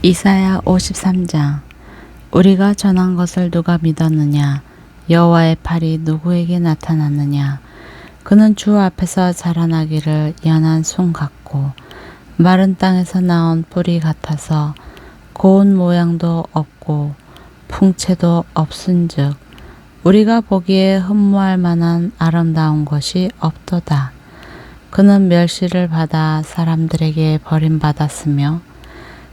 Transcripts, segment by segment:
이사야 53장. 우리가 전한 것을 누가 믿었느냐? 여호와의 팔이 누구에게 나타났느냐? 그는 주 앞에서 자라나기를 연한 순 같고 마른 땅에서 나온 뿌리 같아서 고운 모양도 없고 풍채도 없은즉 우리가 보기에 흠모할 만한 아름다운 것이 없도다. 그는 멸시를 받아 사람들에게 버림받았으며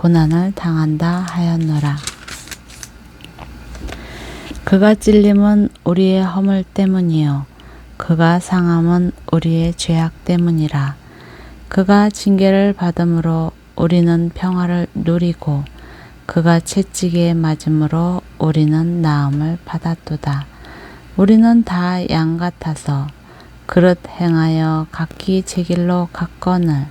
고난을 당한다 하였노라. 그가 찔림은 우리의 허물 때문이요 그가 상함은 우리의 죄악 때문이라. 그가 징계를 받음으로 우리는 평화를 누리고 그가 채찍에 맞음으로 우리는 나음을 받았도다. 우리는 다 양 같아서 그릇 행하여 각기 제 길로 갔거늘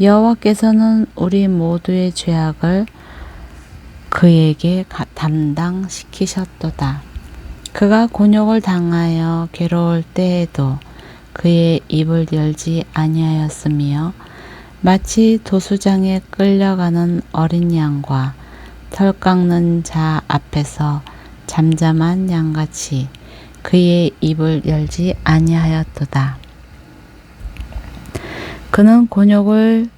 여호와께서는 우리 모두의 죄악을 그에게 가- 담당시키셨도다. 그가 곤욕을 당하여 괴로울 때에도 그의 입을 열지 아니하였으며 마치 도수장에 끌려가는 어린 양과 털 깎는 자 앞에서 잠잠한 양같이 그의 입을 열지 아니하였도다. 그는 곤욕을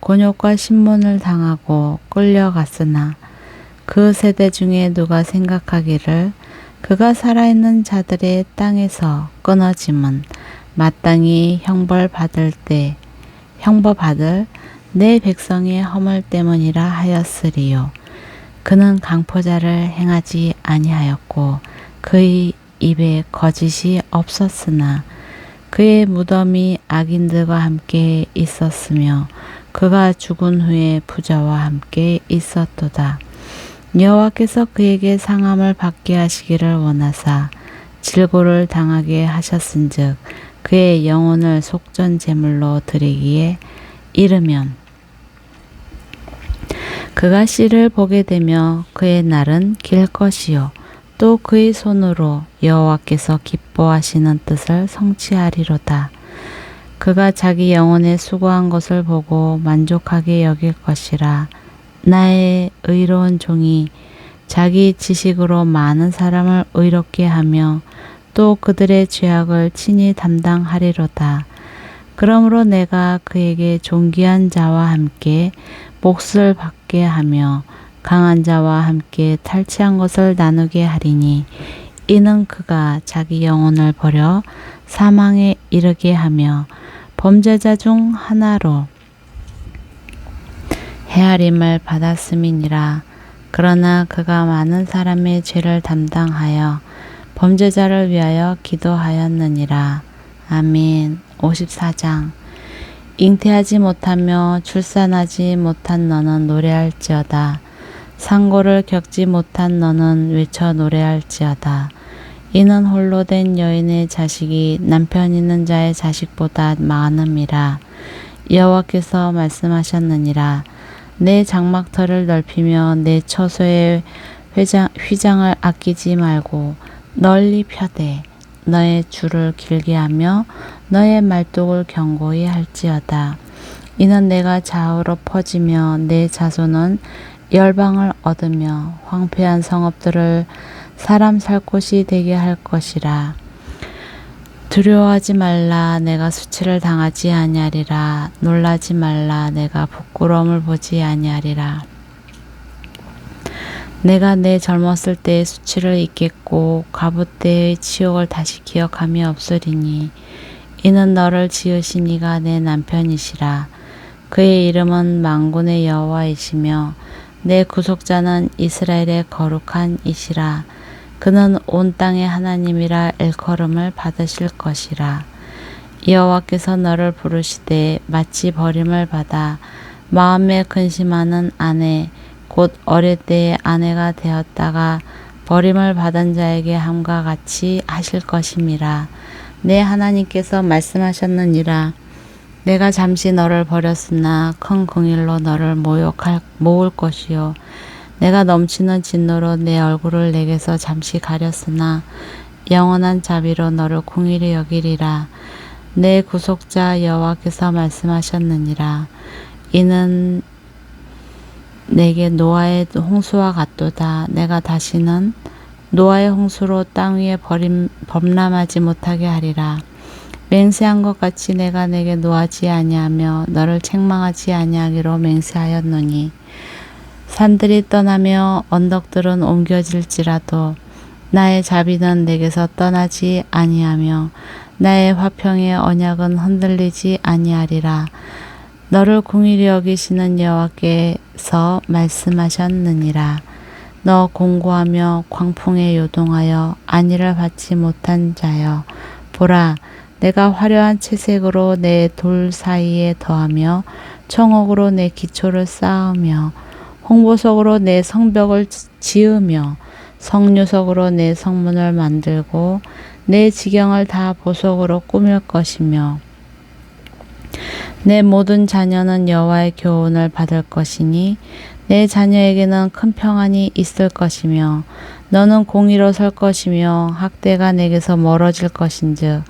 곤욕과 신문을 당하고 끌려갔으나 그 세대 중에 누가 생각하기를 그가 살아있는 자들의 땅에서 끊어짐은 마땅히 형벌 받을 때 형벌 받을 내 백성의 허물 때문이라 하였으리요. 그는 강포자를 행하지 아니하였고 그의 입에 거짓이 없었으나 그의 무덤이 악인들과 함께 있었으며 그가 죽은 후에 부자와 함께 있었도다. 여호와께서 그에게 상함을 받게 하시기를 원하사 질고를 당하게 하셨은즉 그의 영혼을 속전 제물로 드리기에 이르면 그가 씨를 보게 되며 그의 날은 길 것이요 또 그의 손으로 여호와께서 기뻐하시는 뜻을 성취하리로다. 그가 자기 영혼에 수고한 것을 보고 만족하게 여길 것이라. 나의 의로운 종이 자기 지식으로 많은 사람을 의롭게 하며 또 그들의 죄악을 친히 담당하리로다. 그러므로 내가 그에게 존귀한 자와 함께 몫을 받게 하며 강한 자와 함께 탈취한 것을 나누게 하리니 이는 그가 자기 영혼을 버려 사망에 이르게 하며 범죄자 중 하나로 헤아림을 받았음이니라. 그러나 그가 많은 사람의 죄를 담당하여 범죄자를 위하여 기도하였느니라. 아멘. 54장. 잉태하지 못하며 출산하지 못한 너는 노래할지어다. 상고를 겪지 못한 너는 외쳐 노래할지어다. 이는 홀로 된 여인의 자식이 남편 있는 자의 자식보다 많음이라. 여호와께서 말씀하셨느니라. 내 장막터를 넓히며 내 처소의 회장, 휘장을 아끼지 말고 널리 펴되 너의 줄을 길게 하며 너의 말뚝을 견고히 할지어다. 이는 내가 좌우로 퍼지며 내 자손은 열방을 얻으며 황폐한 성읍들을 사람 살 곳이 되게 할 것이라. 두려워하지 말라. 내가 수치를 당하지 아니하리라. 놀라지 말라. 내가 부끄러움을 보지 아니하리라. 내가 내 젊었을 때의 수치를 잊겠고 과부 때의 치욕을 다시 기억함이 없으리니 이는 너를 지으신 이가 내 남편이시라. 그의 이름은 만군의 여호와이시며 내 구속자는 이스라엘의 거룩한 이시라 그는 온 땅의 하나님이라 일컬음을 받으실 것이라. 여호와께서 너를 부르시되 마치 버림을 받아 마음에 근심하는 아내 곧 어릴 때에 아내가 되었다가 버림을 받은 자에게 함과 같이 하실 것임이라. 내 하나님께서 말씀하셨느니라. 내가 잠시 너를 버렸으나 큰 긍일로 너를 모욕할 모을 것이요. 내가 넘치는 진노로 내 얼굴을 내게서 잠시 가렸으나 영원한 자비로 너를 궁일히 여기리라. 내 구속자 여호와께서 말씀하셨느니라. 이는 내게 노아의 홍수와 같도다. 내가 다시는 노아의 홍수로 땅 위에 버림 범람하지 못하게 하리라 맹세한 것 같이 내가 내게 노하지 아니하며 너를 책망하지 아니하기로 맹세하였노니 산들이 떠나며 언덕들은 옮겨질지라도 나의 자비는 내게서 떠나지 아니하며 나의 화평의 언약은 흔들리지 아니하리라. 너를 궁일히 여기시는 여호와께서 말씀하셨느니라. 너 공고하며 광풍에 요동하여 안위를 받지 못한 자여. 보라 내가 화려한 채색으로 내 돌 사이에 더하며 청옥으로 내 기초를 쌓으며 홍보석으로 내 성벽을 지으며 성류석으로 내 성문을 만들고 내 지경을 다 보석으로 꾸밀 것이며 내 모든 자녀는 여호와의 교훈을 받을 것이니 내 자녀에게는 큰 평안이 있을 것이며 너는 공의로 설 것이며 학대가 내게서 멀어질 것인즉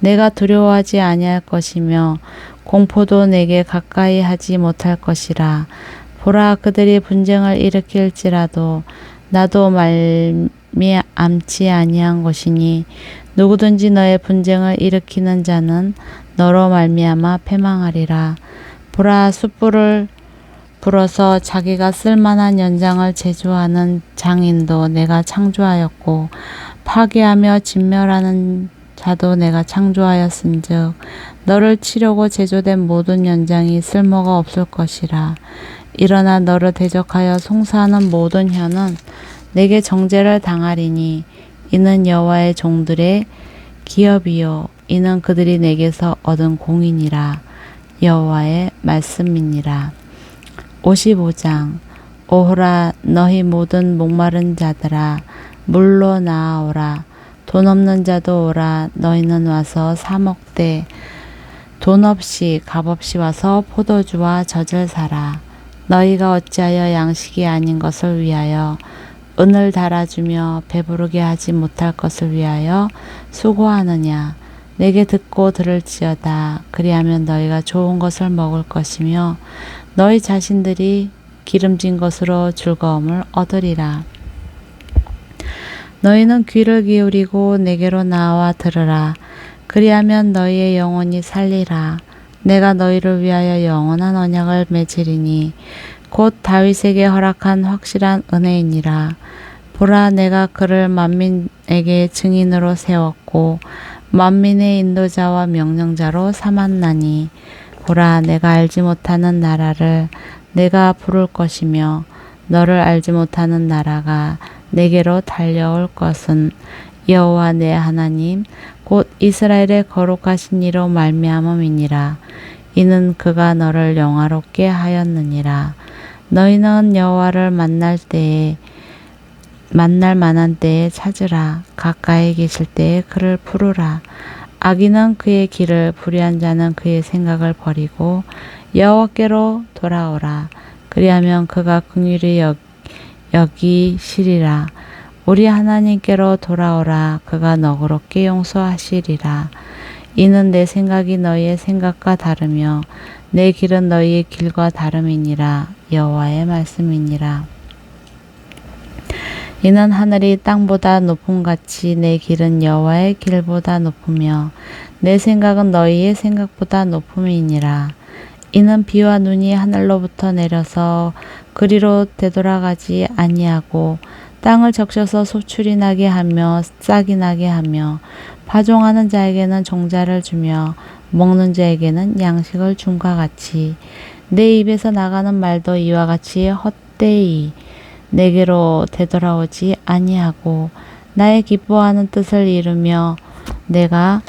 내가 두려워하지 아니할 것이며 공포도 내게 가까이 하지 못할 것이라. 보라 그들이 분쟁을 일으킬지라도 나도 말미암지 아니한 것이니 누구든지 너의 분쟁을 일으키는 자는 너로 말미암아 패망하리라. 보라 숯불을 불어서 자기가 쓸만한 연장을 제조하는 장인도 내가 창조하였고 파괴하며 진멸하는 자도 내가 창조하였은즉 너를 치려고 제조된 모든 연장이 쓸모가 없을 것이라. 일어나 너를 대적하여 송사하는 모든 혀는 내게 정죄를 당하리니 이는 여호와의 종들의 기업이요 이는 그들이 내게서 얻은 공이니라. 여호와의 말씀이니라 55장 오호라 너희 모든 목마른 자들아 물로 나아오라. 돈 없는 자도 오라. 너희는 와서 사 먹되 돈 없이 값 없이 와서 포도주와 젖을 사라. 너희가 어찌하여 양식이 아닌 것을 위하여 은을 달아주며 배부르게 하지 못할 것을 위하여 수고하느냐 내게 듣고 들을지어다 그리하면 너희가 좋은 것을 먹을 것이며 너희 자신들이 기름진 것으로 즐거움을 얻으리라. 너희는 귀를 기울이고 내게로 나와 들으라. 그리하면 너희의 영혼이 살리라. 내가 너희를 위하여 영원한 언약을 맺으리니 곧 다윗에게 허락한 확실한 은혜이니라. 보라 내가 그를 만민에게 증인으로 세웠고 만민의 인도자와 명령자로 삼았나니 보라 내가 알지 못하는 나라를 내가 부를 것이며 너를 알지 못하는 나라가 내게로 달려올 것은 여호와 내 하나님 곧 이스라엘의 거룩하신 이로 말미암음이니라. 이는 그가 너를 영화롭게 하였느니라. 너희는 여호와를 만날 때에 만날 만한 때에 찾으라. 가까이 계실 때에 그를 부르라. 악인은 그의 길을 불의한 자는 그의 생각을 버리고 여호와께로 돌아오라. 그리하면 그가 긍휼히 여, 여기시리라. 우리 하나님께로 돌아오라. 그가 너그럽게 용서하시리라. 이는 내 생각이 너희의 생각과 다르며 내 길은 너희의 길과 다름이니라. 여호와의 말씀이니라 이는 하늘이 땅보다 높음 같이 내 길은 여호와의 길보다 높으며 내 생각은 너희의 생각보다 높음이니라. 이는 비와 눈이 하늘로부터 내려서 그리로 되돌아가지 아니하고 땅을 적셔서 소출이 나게 하며 싹이 나게 하며 파종하는 자에게는 종자를 주며 먹는 자에게는 양식을 줌과 같이 내 입에서 나가는 말도 이와 같이 헛되이 내게로 되돌아오지 아니하고 나의 기뻐하는 뜻을 이루며 내가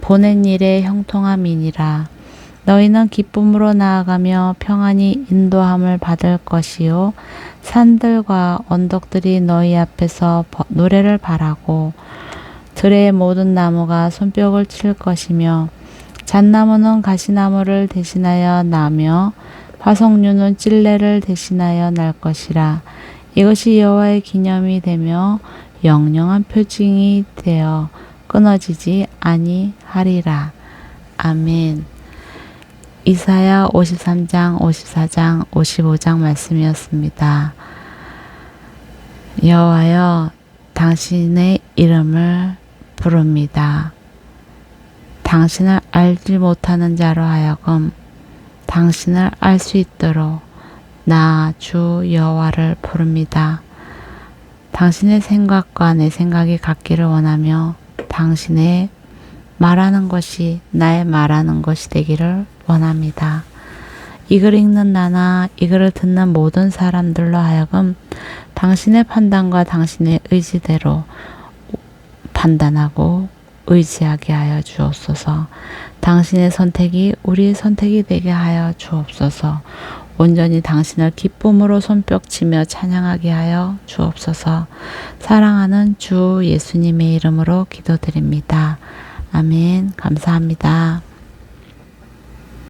보낸 일의 형통함이니라. 너희는 기쁨으로 나아가며 평안히 인도함을 받을 것이요 산들과 언덕들이 너희 앞에서 버- 노래를 바라고 들의 모든 나무가 손뼉을 칠 것이며 잣나무는 가시나무를 대신하여 나며 화석류는 찔레를 대신하여 날 것이라 이것이 여호와의 기념이 되며 영영한 표징이 되어 끊어지지 아니하리라 아멘. 이사야 53장, 54장, 55장 말씀이었습니다. 여호와여 당신의 이름을 부릅니다. 당신을 알지 못하는 자로 하여금 당신을 알 수 있도록 나 주 여호와를 부릅니다. 당신의 생각과 내 생각이 같기를 원하며 당신의 말하는 것이 나의 말하는 것이 되기를 원합니다. 이 글을 읽는 나나 이 글을 듣는 모든 사람들로 하여금 당신의 판단과 당신의 의지대로 판단하고 의지하게 하여 주옵소서. 당신의 선택이 우리의 선택이 되게 하여 주옵소서. 온전히 당신을 기쁨으로 손뼉치며 찬양하게 하여 주옵소서. 사랑하는 주 예수님의 이름으로 기도드립니다. 아멘. 감사합니다.